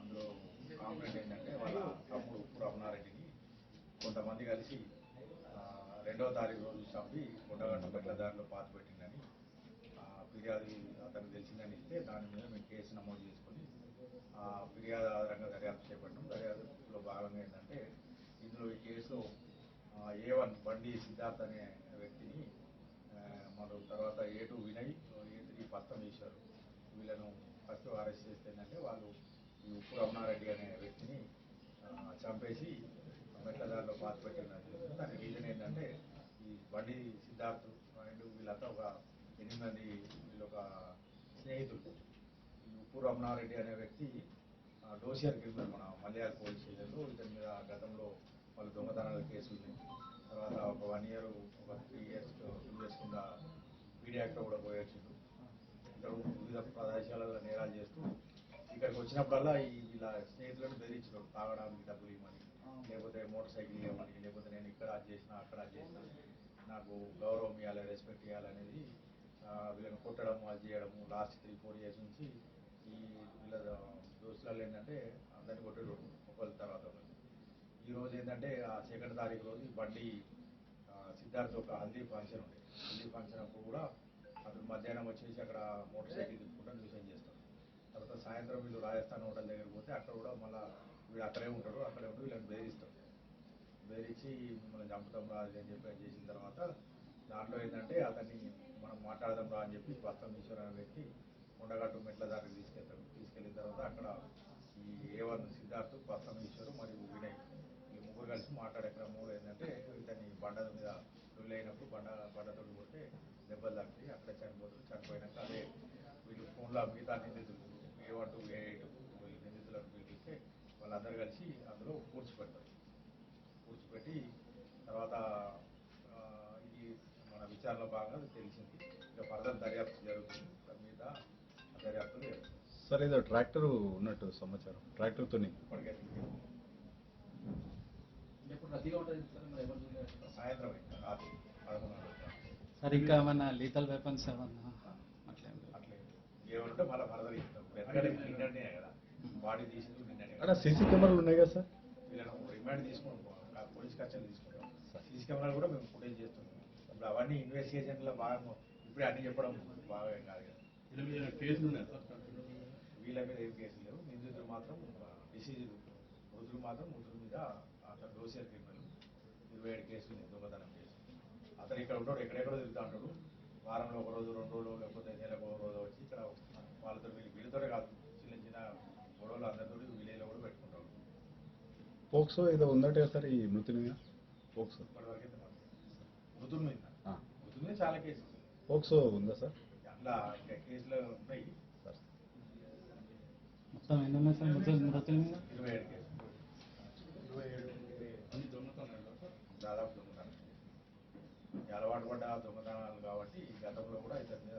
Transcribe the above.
అందులో కాంప్లైంట్ ఏంటంటే వాళ్ళ తమ్ముడు ఉప్పుడు అమనారెడ్డిని కొంతమంది కలిసి రెండవ తారీఖు రోజు చంపి కొండగట్ట పెట్టిన దారిలో పాత పెట్టిందని ఫిర్యాదు అతనికి తెలిసిందని ఇస్తే దాని మీద మేము కేసు నమోదు చేసుకొని ఫిర్యాదు ఆధారంగా దర్యాప్తు చేపట్టడం దర్యాప్తులో భాగంగా ఏంటంటే ఇందులో ఈ కేసులో ఏ వన్ బండి సిద్ధార్థ్ అనే వ్యక్తిని మరో తర్వాత A two Vinay A three పత్తం వేశారు వీళ్ళను ఫస్ట్ అరెస్ట్ చేస్తే ఏంటంటే వాళ్ళు ఈ ఉప్పు రమణారెడ్డి అనే వ్యక్తిని చంపేసి మెట్ల దారిలో పాత దానికి రీజన్ ఏంటంటే ఈ బండి సిద్ధార్థ్ అండ్ వీళ్ళంతా ఒక ఎనిమిది మంది వీళ్ళు ఒక స్నేహితులు. ఈ ఉప్పు రమణారెడ్డి అనే వ్యక్తి ఆ, డోసియర్ క్రిమినల్ మన మలయాళ పోలీస్ స్టేషన్లో ఇతని మీద గతంలో వాళ్ళు దొంగతనాల కేసులు ఉన్నాయి. తర్వాత ఒక వన్ ఇయర్ ఒక త్రీ ఇయర్స్ టూ ఇయర్స్ కింద పీడీ కూడా ప్రదేశాలలో నేరాలు చేస్తూ ఇక్కడికి వచ్చినప్పుడల్లా ఈ స్నేహితులను బెదిరించడం తాగడానికి డబ్బులు ఇవ్వమని లేకపోతే మోటార్ సైకిల్ ఇవ్వమని లేకపోతే నేను ఇక్కడ అది చేసిన అక్కడ అది చేసిన నాకు గౌరవం ఇవ్వాలి రెస్పెక్ట్ ఇవ్వాలనేది వీళ్ళని కొట్టడం అది చేయడము లాస్ట్ త్రీ ఫోర్ ఇయర్స్ నుంచి ఈ వీళ్ళ దోస్తులలో ఏంటంటే అందరిని కొట్టడం ఒకళ్ళ తర్వాత ఒకళ్ళు. ఈ రోజు ఏంటంటే ఆ సెకండ్ తారీఖు రోజు బండి సిద్ధార్థ్ ఒక హల్దీ ఫంక్షన్ ఉండే హల్దీ ఫంక్షన్ అప్పుడు కూడా అతను మధ్యాహ్నం వచ్చేసి అక్కడ మోటార్ సైకిల్ తిప్పుకుంటూ న్యూసెన్ చేస్తాడు తర్వాత సాయంత్రం వీళ్ళు రాజస్థాన్ హోటల్ దగ్గర పోతే అక్కడ కూడా మళ్ళీ వీడు అక్కడే ఉంటారు అక్కడే ఉండి వీళ్ళని బెదిరిస్తాడు బెదిరించి మిమ్మల్ని చంపుతాం రా అని చెప్పి అని చేసిన తర్వాత దాంట్లో ఏంటంటే అతన్ని మనం మాట్లాడదాం రా అని చెప్పి బస్తం ఈశ్వర్ అనే వ్యక్తి కొండగట్టు మెట్ల దారికి తీసుకెళ్తాడు. తీసుకెళ్ళిన తర్వాత అక్కడ ఈ ఏవన్ సిద్ధార్థ్ బస్తం ఈశ్వరు మరియు వినయ్ ఈ ముగ్గురు కలిసి మాట్లాడే క్రమంలో ఏంటంటే ఇతన్ని బండ మీద రుల్ అయినప్పుడు బండ బండతో కొడితే దెబ్బలు తాకుతాయి అక్కడ చనిపోతారు చనిపోయినాక అదే వీళ్ళు ఫోన్లో మిగతా నిందితులు A one two A eight వీళ్ళు నిందితులను పిలిపిస్తే వాళ్ళందరూ కలిసి అందులో పూడ్చిపెడతారు పూడ్చిపెట్టి తర్వాత ఇది మన విచారణ భాగంగా తెలిసింది. ఇక ఫర్దర్ దర్యాప్తు జరుగుతుంది. దాని మీద దర్యాప్తు. సార్ ఏదో ట్రాక్టర్ ఉన్నట్టు సమాచారం. ట్రాక్టర్తో ఇప్పటికే ఎప్పుడు రద్దీగా ఉంటుంది సార్? మరి ఎవరు చూడలేదు సాయంత్రం అయింది రాత్రి పదకొండు సార్ ఇంకా ఏమన్నా లీతల్ వెపన్స్ ఏమన్నా? అట్లేం సీసీ కెమెరాలు ఉన్నాయి కదా సార్? రిమాండ్ పోవాలి. పోలీస్ కస్టడీ తీసుకుంటాం సీసీ కెమెరాలు కూడా మేము ఫుటేజ్ చేస్తున్నాం. ఇప్పుడు అవన్నీ ఇన్వెస్టిగేషన్లో బాగా ఇప్పుడే అన్ని చెప్పడం బాగా కాదు కదా. కేసులు ఉన్నాయి సార్? వీళ్ళ మీద ఏం కేసులు లేవు. నిందితులు మాత్రం డిసీజ్ మృతులు మాత్రం మృతుల మీద అతను డోసియర్ క్రిమినల్ ఇరవై ఏడు కేసులు దొంగతనం కేసు అతను ఇక్కడ ఉంటాడు ఎక్కడెక్కడో తిరుగుతూ ఉంటాడు. వారంలో ఒక రోజు రెండు రోజులు లేకపోతే నెలకు ఒక రోజు వచ్చి ఇక్కడ వాళ్ళతో వీళ్ళు వీళ్ళతోనే కాదు చిన్న చిన్న గొడవలు అందరితో విలేజ్లో కూడా పెట్టుకుంటాడు. పోక్సో ఏదో ఉందట సార్ ఈ మృతుని మీద? పోక్సో. ఇప్పటివరకు మృతుల మీద. ఆ. మృతుల మీద చాలా కేసులు. ఉన్నాయి. పోక్సో ఉందా సార్? అందులో ఇంకా కేసులు ఉన్నాయి. సార్. మొత్తం ఎన్ని ఉన్నాయి సార్? మృతుల మృతుల మీద? ఇరవై ఏడు కేసులు అన్ని దొంగతనాలు సార్ దాదాపు దొంగతనం ఈ దొంగతనాలు కాబట్టి గతంలో కూడా ఇతని మీద